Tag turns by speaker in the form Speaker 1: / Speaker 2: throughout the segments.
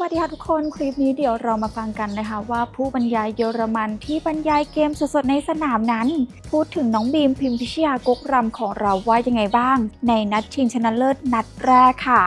Speaker 1: วัสดีค่ะทุกคนคลิปนี้เดี๋ยวเรามาฟังกันนะคะ ว่าผู้บรรยายเยอรมันที่บรรยายเกมสดๆในสนามนั้น พูดถึงน้องบีมพิมพิชยากกรำของเราว่ายังไงบ้าง ในนัดชิงชนะเลิศนัดแรกค่ะ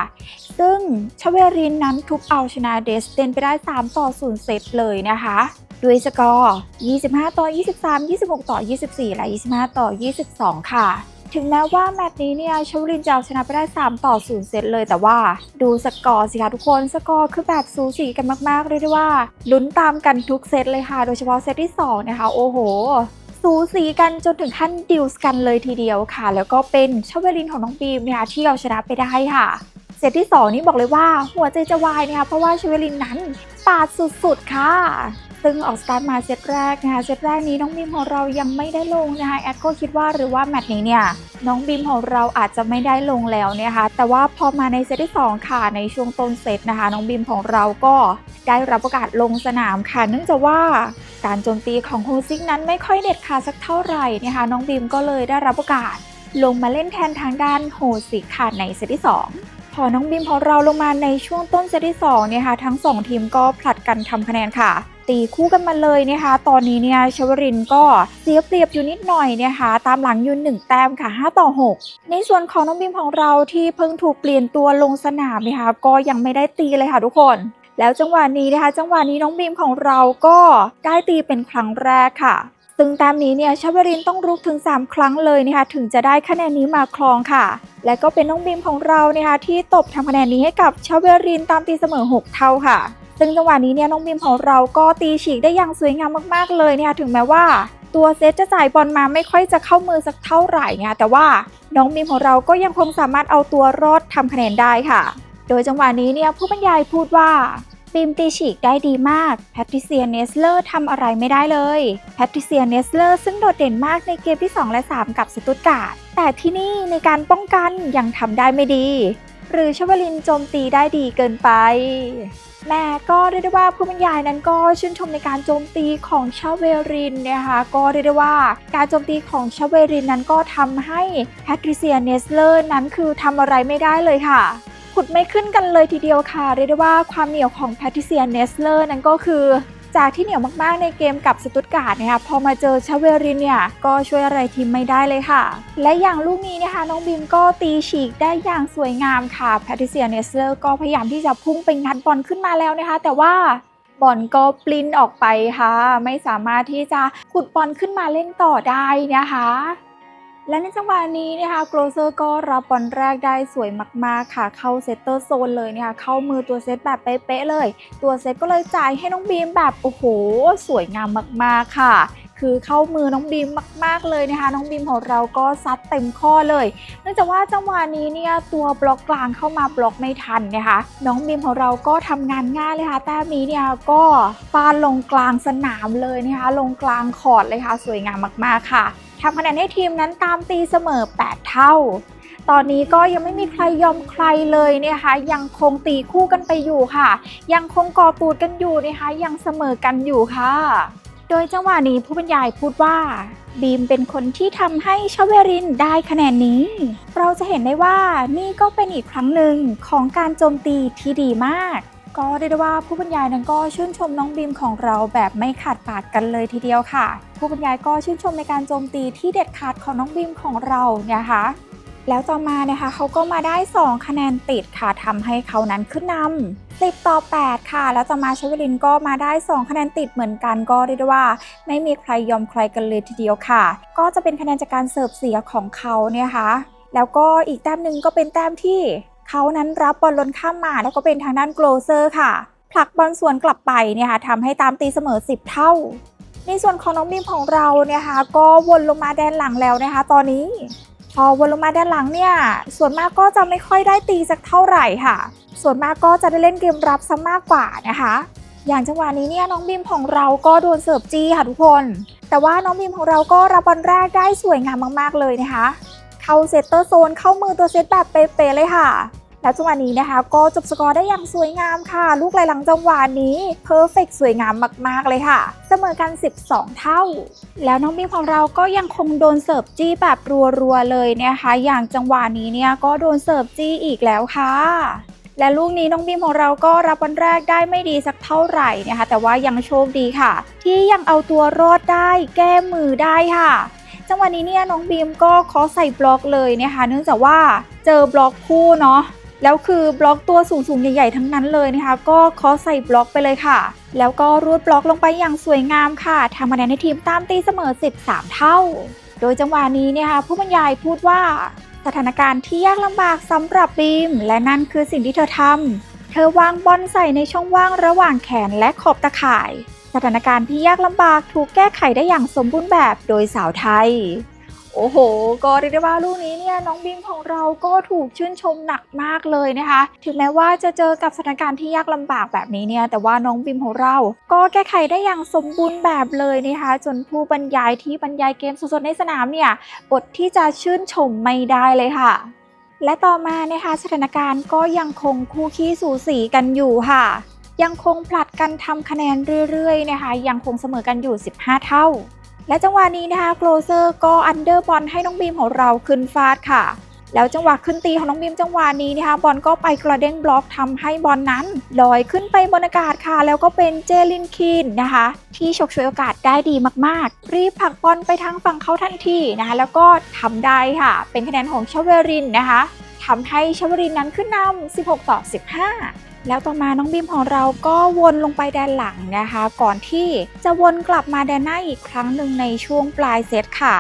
Speaker 1: ซึ่งชเวรินนั้นทุบเอาชนะเดสเตนไปได้ 3 ต่อ 0 เซตเลยนะคะด้วยสกอร์ 25 ต่อ 23 26 ต่อ 24 และ 25 ต่อ 22 ค่ะ ถึงแม้ว่าแมตช์นี้เนี่ยชวลินจะเอาชนะไปได้ 3 ต่อ 0 เซตเลย แต่ว่าดูสกอร์สิคะทุกคนสกอร์คือแบบสูสีกันมากๆเลยด้วยว่าลุ้นตามกันทุกเซตเลยค่ะ โดยเฉพาะเซตที่ 2 นะคะ โอ้โห สูสีกันจนถึงขั้นดิวส์กันเลยทีเดียวค่ะ แล้วก็เป็นชเวลินของน้องบีมเนี่ยที่เอาชนะไปได้ค่ะเซตที่ 2 นี่บอกเลยว่าหัวใจจะวายนะคะเพราะว่าชเวลินนั้นปาดสุดๆค่ะ ซึ่งออกสตาร์ทมาเซตแรกนะคะเซตแรกนี้น้องบีมของเรายังไม่ได้ลงนะคะแอดก็คิดว่าหรือว่าแมตช์นี้เนี่ยน้องบีมของเราอาจจะไม่ได้ลงแล้วนะคะแต่ว่าพอมาในเซตที่ 2 ค่ะในช่วงต้นเซตนะคะ น้องบีมของเราก็ได้รับโอกาสลงสนามค่ะ เนื่องจากว่าการโจมตีของโฮซิกนั้นไม่ค่อยเด็ดขาดสักเท่าไหร่นะคะน้องบีมก็เลยได้รับโอกาสลงมาเล่นแทนทางด้านโฮซิกค่ะในเซตที่ 2 พอน้องบีมของเราลงมาในช่วงต้นเซตที่2เนี่ยค่ะทั้ง 2 ทีมก็ผลัดกันทำคะแนนค่ะ ตีคู่กันมาเลยนะคะ ตอนนี้เนี่ยชวรินก็เสียเปรียบอยู่นิดหน่อยนะคะ ตามหลังอยืน1แต้มค่ะ 5 ต่อ 6 ในส่วนของน้องบีมของเราที่เพิ่งถูกเปลี่ยนตัวลงสนามนะคะก็ยังไม่ได้ตีเลยค่ะทุกคนแล้วจังหวะนี้นะคะ จังหวะนี้น้องบีมของเราก็ได้ตีเป็นครั้งแรกค่ะ ซึ่งตามนี้เนี่ยชาวรินต้องรุกถึง 3 ครั้งเลยนะคะถึงจะได้คะแนนนี้มาครองค่ะ และก็เป็นน้องบีมของเรานะคะที่ตบทำคะแนนนี้ให้กับชเวรินตามตีเสมอ 6 เท่าค่ะ ซึ่งจังหวะนี้เนี่ยน้องบีมของเราก็ตีฉีกได้อย่างสวยงามมากๆเลยเนี่ยถึงแม้ว่าตัวเซตจะจ่ายบอลมาไม่ค่อยจะเข้ามือสักเท่าไหร่ไงแต่ว่าน้องบีมของเราก็ยังคงสามารถเอาตัวรอดทำคะแนนได้ค่ะ โดยจังหวะนี้เนี่ยผู้บรรยายพูดว่า บีมตีฉีกได้ดีมาก แพทริเซียเนสเลอร์ทำอะไรไม่ได้เลย แพทริเซียเนสเลอร์ซึ่งโดดเด่นมากในเกมที่ 2 และ 3 กับสตุตการ์ด แต่ที่นี่ในการป้องกันยังทำได้ไม่ดี หรือชวลินโจมตีได้ดีเกินไป แม่ก็เรียกได้ว่าผู้บรรยายนั้นก็ชื่นชมในการโจมตีของชาเวรินนะคะ ก็เรียกได้ว่าการโจมตีของชาเวรินนั้นก็ทำให้แพทริเซียเนสเลอร์นั้นคือทำอะไรไม่ได้เลยค่ะ ขุดไม่ขึ้นกันเลยทีเดียวค่ะ เรียกได้ว่าความเหนียวของแพทริเซียเนสเลอร์นั้นก็คือ จากที่เหนียวมากๆในเกมกับสตุตการ์ดนะคะพอมาเจอชาเวรินเนี่ย ก็ช่วยอะไรทีมไม่ได้เลยค่ะ และอย่างลูกนี้นะคะ น้องบิมก็ตีฉีกได้อย่างสวยงามค่ะแพทริเซียเนสเลอร์ก็พยายามที่จะพุ่งไปงัดบอลขึ้นมาแล้วนะคะ แต่ว่าบอลก็ปลิ้นออกไปค่ะ ไม่สามารถที่จะขุดบอลขึ้นมาเล่นต่อได้นะคะ และในจังหวะนี้นะคะโกลเซอร์ก็รับบอลแรกได้สวยมากๆค่ะ เข้าเซตเตอร์โซนเลยนะคะเข้ามือตัวเซตแบบเป๊ะๆเลย ตัวเซตก็เลยจ่ายให้น้องบีมแบบโอ้โห สวยงามมากๆค่ะ คือเข้ามือน้องบีมมาก ๆเลยนะคะ น้องบีมของเราก็ซัดเต็มข้อเลย เนื่องจากว่าจังหวะนี้เนี่ยตัวบล็อกกลางเข้ามาบล็อกไม่ทันนะคะ น้องบีมของเราก็ทำงานง่ายเลยค่ะแต้มนี้เนี่ยก็ฟาดลงกลางสนามเลยนะคะ ลงกลางคอร์ดเลยค่ะ สวยงามมากๆค่ะ ทำคะแนนให้ทีมนั้นตามตีเสมอ 8 เท่า ตอนนี้ก็ยังไม่มีใครยอมใครเลยนะคะ ยังคงตีคู่กันไปอยู่ค่ะ ยังคงกอตูดกันอยู่นะคะ ยังเสมอกันอยู่ค่ะ โดยจังหวะนี้ผู้บรรยายพูดว่าบีมเป็นคนที่ทำให้ชเวรินได้คะแนนนี้ เราจะเห็นได้ว่านี่ก็เป็นอีกครั้งหนึ่งของการโจมตีที่ดีมาก ก็เรียกได้ว่าผู้บรรยายนั้นก็ชื่นชมน้องบีมของเราแบบไม่ขาดปากกันเลยทีเดียวค่ะ ผู้บรรยายก็ชื่นชมในการโจมตีที่เด็ดขาดของน้องบีมของเรานะคะ แล้วต่อมานะคะเขาก็มาได้ 2 คะแนนติดค่ะทำให้เขานั้นขึ้นนำ10ต่อ 8 ค่ะ แล้วต่อมาชวิลินก็มาได้ 2 คะแนนติดเหมือนกันก็เรียกได้ว่า ไม่มีใครยอมใครกันเลยทีเดียวค่ะ ก็จะเป็นคะแนนจากการเสิร์ฟเสียของเขาเนี่ยค่ะแล้วก็อีกแต้มหนึ่งก็เป็นแต้มที่ เขานั้นรับบอลล้นข้ามมาแล้วก็เป็นทางด้านโกลเซอร์ค่ะ ผลักบอลสวนกลับไปเนี่ยค่ะทำให้ตามตีเสมอ 10 เท่า ในส่วนของน้องบีมของเราเนี่ยค่ะก็วนลงมาแดนหลังแล้วนะคะ ตอนนี้ พอวนลงมาด้านหลังเนี่ย ส่วนมากก็จะไม่ค่อยได้ตีสักเท่าไหร่ค่ะ ส่วนมากก็จะได้เล่นเกมรับซะมากกว่านะคะอย่างจังหวะนี้เนี่ยน้องบีมของเราก็โดนเสิร์ฟจี้ค่ะทุกคน แต่ว่าน้องบีมของเราก็รับบอลแรกได้สวยงามมากๆเลยนะคะ เข้าเซตเตอร์โซนเข้ามือตัวเซตแบบเป๊ะๆเลยค่ะ แล้วจังหวะนี้นะคะ ก็จบสกอร์ได้อย่างสวยงามค่ะ ลูกไหลหลังจังหวะนี้เพอร์เฟกสวยงามมากๆเลยค่ะ เสมอกัน 12 เท่า แล้วน้องบีมของเราก็ยังคงโดนเสิร์ฟจี้แบบรัวๆเลยนะคะ อย่างจังหวะนี้เนี่ยก็โดนเสิร์ฟจี้อีกแล้วค่ะและลูกนี้น้องบีมของเราก็รับวันแรกได้ไม่ดีสักเท่าไหร่นะคะ แต่ว่ายังโชคดีค่ะ ที่ยังเอาตัวรอดได้แก้มือได้ค่ะ จังหวะนี้เนี่ยน้องบีมก็เคาะใส่บล็อกเลยนะคะ เนื่องจากว่าเจอบล็อกคู่เนาะแล้วคือบล็อกตัวสูงๆ ใหญ่ๆ ทั้งนั้นเลยนะคะ ก็เคาะใส่บล็อกไปเลยค่ะ แล้วก็รูดบล็อกลงไปอย่างสวยงามค่ะทำคะแนนให้ทีมตามตีเสมอ 13 เท่า โดยจังหวะนี้เนี่ยค่ะผู้บรรยายพูดว่า สถานการณ์ที่ยากลำบากสำหรับบีม และนั่นคือสิ่งที่เธอทำเธอวางบอลใส่ในช่องว่างระหว่างแขนและขอบตะข่าย สถานการณ์ที่ยากลำบากถูกแก้ไขได้อย่างสมบูรณ์แบบโดยสาวไทย โอ้โห ก็เรียกได้ว่าลูกนี้เนี่ยน้องบีมของเราก็ถูกชื่นชมหนักมากเลยนะคะ ถึงแม้ว่าจะเจอกับสถานการณ์ที่ยากลำบากแบบนี้เนี่ย แต่ว่าน้องบีมของเรา ก็แก้ไขได้อย่างสมบูรณ์แบบเลยนะคะ จนผู้บรรยายที่บรรยายเกมสดๆในสนามเนี่ยอดที่จะชื่นชมไม่ได้เลยค่ะและต่อมานะคะสถานการณ์ก็ยังคงคู่ขี้สูสีกันอยู่ค่ะ ยังคงผลัดกันทำคะแนนเรื่อยๆนะคะยังคงเสมอกันอยู่ 15 เท่า และจังหวะนี้นะคะโกลเซอร์ก็อันเดอร์บอลให้น้องบีมของเราขึ้นฟาดค่ะ แล้วจังหวะขึ้นตีของน้องบีมจังหวะนี้นะคะบอลก็ไปกระเด้งบล็อกทำให้บอลนั้นลอยขึ้นไปบนอากาศค่ะ แล้วก็เป็นเจลินคินนะคะ ที่ฉกฉวยโอกาสได้ดีมากๆ รีบผลักบอลไปทางฝั่งเขาทันทีนะคะแล้วก็ทำได้ค่ะ เป็นคะแนนของชเวรินนะคะ ทำให้ชเวรินนั้นขึ้นนำ 16 ต่อ 15 แล้วต่อมาน้องบีมของเราก็วนลงไปแดนหลังนะคะ ก่อนที่จะวนกลับมาแดนหน้าอีกครั้งหนึ่งในช่วงปลายเซตค่ะ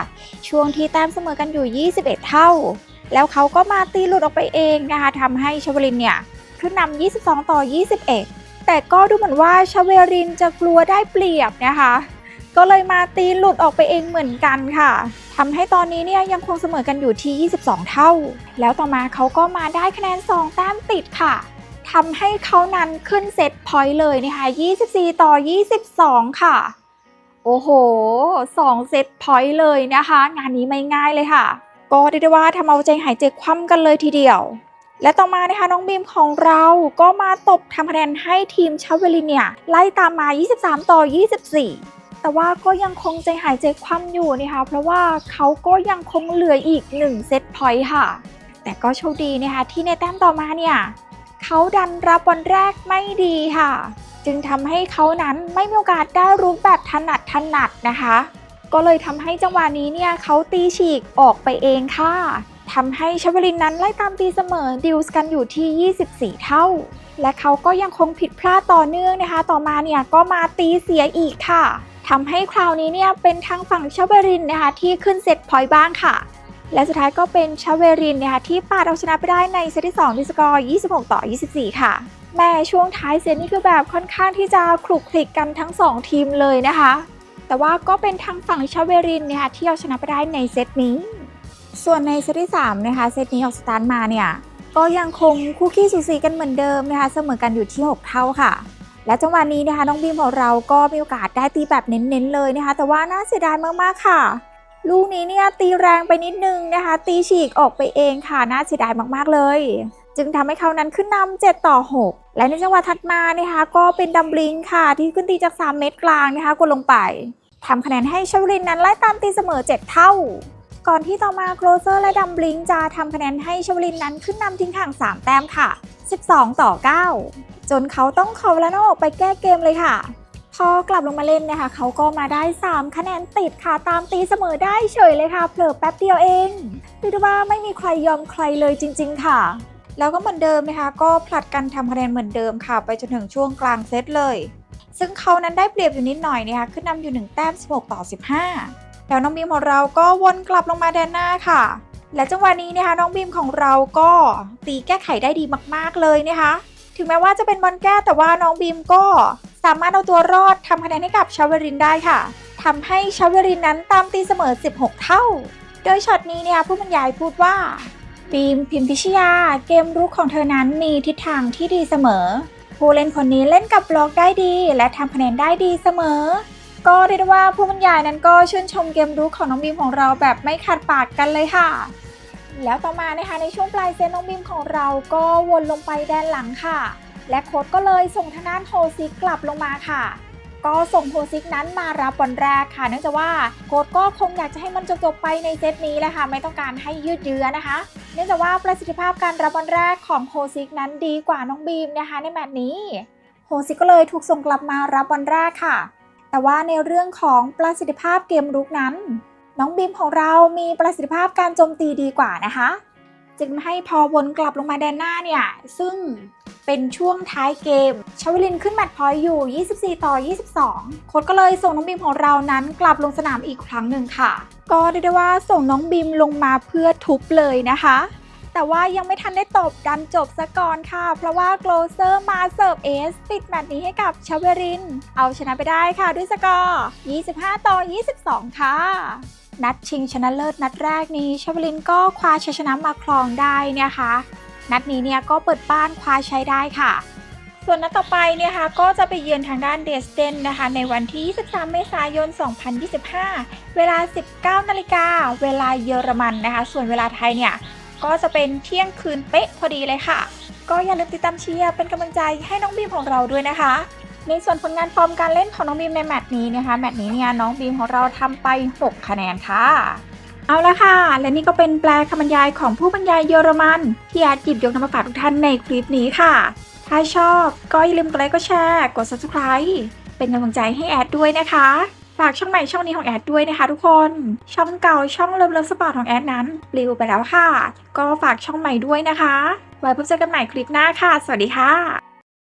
Speaker 1: ช่วงที่แต้มเสมอกันอยู่ 21 เท่า แล้วเขาก็มาตีหลุดออกไปเองนะคะทำให้ชเวรินเนี่ยขึ้นนำ 22 ต่อ 21 แต่ก็ดูเหมือนว่าชเวรินจะกลัวได้เปรียบนะคะ ก็เลยมาตีหลุดออกไปเองเหมือนกันค่ะ ทำให้ตอนนี้เนี่ยยังคงเสมอกันอยู่ที่ 22 เท่า แล้วต่อมาเขาก็มาได้คะแนน 2 แต้มติดค่ะทำให้เขานั้นขึ้นเซตพอยต์เลยนะคะ 24 ต่อ 22 ค่ะ โอ้โห 2 เซตพอยต์เลยนะคะ งานนี้ไม่ง่ายเลยค่ะ ก็เรียกได้ว่าทำเอาใจหายใจคว่ำกันเลยทีเดียว และต่อมานะคะน้องบีมของเราก็มาตบทำคะแนนให้ทีมชาเวลินเนี่ยไล่ตามมา 23 ต่อ 24 แต่ว่าก็ยังคงใจหายใจคว่ำอยู่นะคะ เพราะว่าเขาก็ยังคงเหลืออีก1เซตพอยต์ค่ะ แต่ก็โชคดีนะคะที่ในแต้มต่อมาเนี่ยเขาดันรับบอลแรกไม่ดีค่ะ จึงทำให้เขานั้นไม่มีโอกาสได้รูปแบบถนัดถนัดนะคะ ก็เลยทำให้จังหวะนี้เนี่ยเขาตีฉีกออกไปเองค่ะทำให้ชวลินนั้นไล่ตามตีเสมอดิวส์กันอยู่ที่ 24 เท่า และเขาก็ยังคงผิดพลาดต่อเนื่องนะคะ ต่อมาเนี่ยก็มาตีเสียอีกค่ะ ทำให้คราวนี้เนี่ยเป็นทางฝั่งชเวรินนะคะที่ขึ้นเซตพอยต์บ้างค่ะ และสุดท้ายก็เป็นชเวรินนะคะที่ปาดเอาชนะไปได้ในเซตที่2ด้วยสกอร์26 ต่อ 24 ค่ะ แม่ช่วงท้ายเซตนี่คือแบบค่อนข้างที่จะคลุกคลิกกันทั้ง 2 ทีมเลยนะคะ แต่ว่าก็เป็นทางฝั่งชาเวรินนะคะที่เอาชนะไปได้ในเซตนี้ ส่วนในเซตที่3นะคะเซตนี้ออกสตาร์ทมาเนี่ยก็ยังคงคู่ขี้สูสีกันเหมือนเดิมนะคะเสมอกันอยู่ที่ 6 เท่าค่ะ และจังหวะนี้นะคะน้องบีมของเราก็มีโอกาสได้ตีแบบเน้นๆเลยนะคะ แต่ว่าน่าเสียดายมากๆค่ะ ลูกนี้เนี่ยตีแรงไปนิดนึงนะคะ ตีฉีกออกไปเองค่ะน่าเสียดายมากๆเลย จึงทำให้เขานั้นขึ้นนำ7ต่อ 6 และในจังหวะถัดมานะคะก็เป็นดัมบลิงค่ะ ที่ขึ้นตีจาก 3 เมตรกลางนะคะกดลงไปทำคะแนนให้ชวรินนั้นไล่ตามตีเสมอ 7 เท่า ก่อนที่ต่อมาโคลเซอร์และดัมบลิงจะทำคะแนนให้ชวลินนั้นขึ้นนำทิ้งห่าง 3 แต้มค่ะ 12 ต่อ 9 จนเขาต้องขอเวลานอกอกไปแก้เกมเลยค่ะ พอกลับลงมาเล่นนะคะ เขาก็มาได้ 3 คะแนนติดค่ะ ตามตีเสมอได้เฉยเลยค่ะ เผลอแป๊บเดียวเองเรียกได้ว่าไม่มีใครยอมใครเลยจริง ๆ ค่ะ แล้วก็เหมือนเดิมนะคะ ก็ผลัดกันทำคะแนนเหมือนเดิมค่ะ ไปจนถึงช่วงกลางเซตเลย ซึ่งเขานั้นได้เปรียบอยู่นิดหน่อยนะคะขึ้นนำอยู่1แต้ม16 ต่อ 15 แล้วน้องบีมของเราก็วนกลับลงมาแดนหน้าค่ะ และจังหวะนี้นะคะน้องบีมของเราก็ตีแก้ไขได้ดีมาก ๆเลยนะคะ ถึงแม้ว่าจะเป็นบอลแก้แต่ว่าน้องบีมก็สามารถเอาตัวรอดทำคะแนนให้กับชาวเวรินได้ค่ะทำให้ชาวเวรินนั้นตามตีเสมอ 16 เท่า โดยช็อตนี้เนี่ยผู้บรรยายพูดว่าบีมพิมพิชยา เกมรุกของเธอนั้นมีทิศทางที่ดีเสมอ ผู้เล่นคนนี้เล่นกับบล็อกได้ดี และทำคะแนนได้ดีเสมอ ก็เรียกได้ว่าผู้บรรยายนั้นก็ชื่นชมเกมรุกของน้องบีมของเราแบบไม่ขาดปากกันเลยค่ะ แล้วต่อมานะคะในช่วงปลายเซตน้องบีมของเราก็วนลงไปแดนหลังค่ะ และโค้ดก็เลยส่งทางด้านโฮซิกกลับลงมาค่ะ ก็ส่งโฮซิกนั้นมารับบอลแรกค่ะ เนื่องจากว่าโค้ดก็คงอยากจะให้มันจบๆไปในเซตนี้แหละค่ะ ไม่ต้องการให้ยืดเยื้อนะคะ เนื่องจากว่าประสิทธิภาพการรับบอลแรกของโฮซิกนั้นดีกว่าน้องบีมนะคะ ในแมตช์นี้โฮซิกก็เลยถูกส่งกลับมารับบอลแรกค่ะ แต่ว่าในเรื่องของประสิทธิภาพเกมรุกนั้น น้องบีมของเรามีประสิทธิภาพการโจมตีดีกว่านะคะ จึงทำให้พอวนกลับลงมาแดนหน้าเนี่ย ซึ่งเป็นช่วงท้ายเกม ชาวลินขึ้นแมตช์พอยต์อยู่ 24 ต่อ 22 โค้ชก็เลยส่งน้องบีมของเรานั้นกลับลงสนามอีกครั้งหนึ่งค่ะ ก็เรียกได้ว่าส่งน้องบีมลงมาเพื่อทุบเลยนะคะ แต่ว่ายังไม่ทันได้ตบดันจบซะก่อนค่ะ เพราะว่าโกลเซอร์มาเสิร์ฟเอสปิดแมตช์นี้ให้กับชาเวริน เอาชนะไปได้ค่ะด้วยสกอร์ 25 ต่อ 22 ค่ะ นัดชิงชนะเลิศนัดแรกนี้ชาเวลินก็คว้าชัยชนะมาครองได้นะคะ นัดนี้เนี่ยก็เปิดบ้านคว้าใช้ได้ค่ะ ส่วนนัดต่อไปเนี่ยค่ะก็จะไปเยือนทางด้านเดสเดนนะคะ ในวันที่ 23 เมษายน 2025 เวลา 19 นาฬิกาเวลาเยอรมันนะคะ ส่วนเวลาไทยเนี่ยก็จะเป็นเที่ยงคืนเป๊ะพอดีเลยค่ะ ก็อย่าลืมติดตามเชียร์เป็นกำลังใจให้น้องบีมของเราด้วยนะคะ ในส่วนผลงานฟอร์มการเล่นของน้องบีมในแมตช์นี้นะคะแมตช์นี้เนี่ยน้องบีมของเราทำไป 6 คะแนนค่ะ เอาละค่ะ และนี่ก็เป็นแปลคำบรรยายของผู้บรรยายเยอรมันที่อาจหยิบยกนำมาฝากทุกท่านในคลิปนี้ค่ะ ถ้าชอบก็อย่าลืมกดไลค์กดแชร์กด subscribe เป็นกำลังใจให้แอดด้วยนะคะฝากช่องใหม่ช่องนี้ของแอดด้วยนะคะทุกคน ช่องเก่าช่องเลิฟเลิฟสปอร์ตของแอดนั้นปลิวไปแล้วค่ะ ก็ฝากช่องใหม่ด้วยนะคะ ไว้พบเจอกันใหม่คลิปหน้าค่ะ สวัสดีค่ะ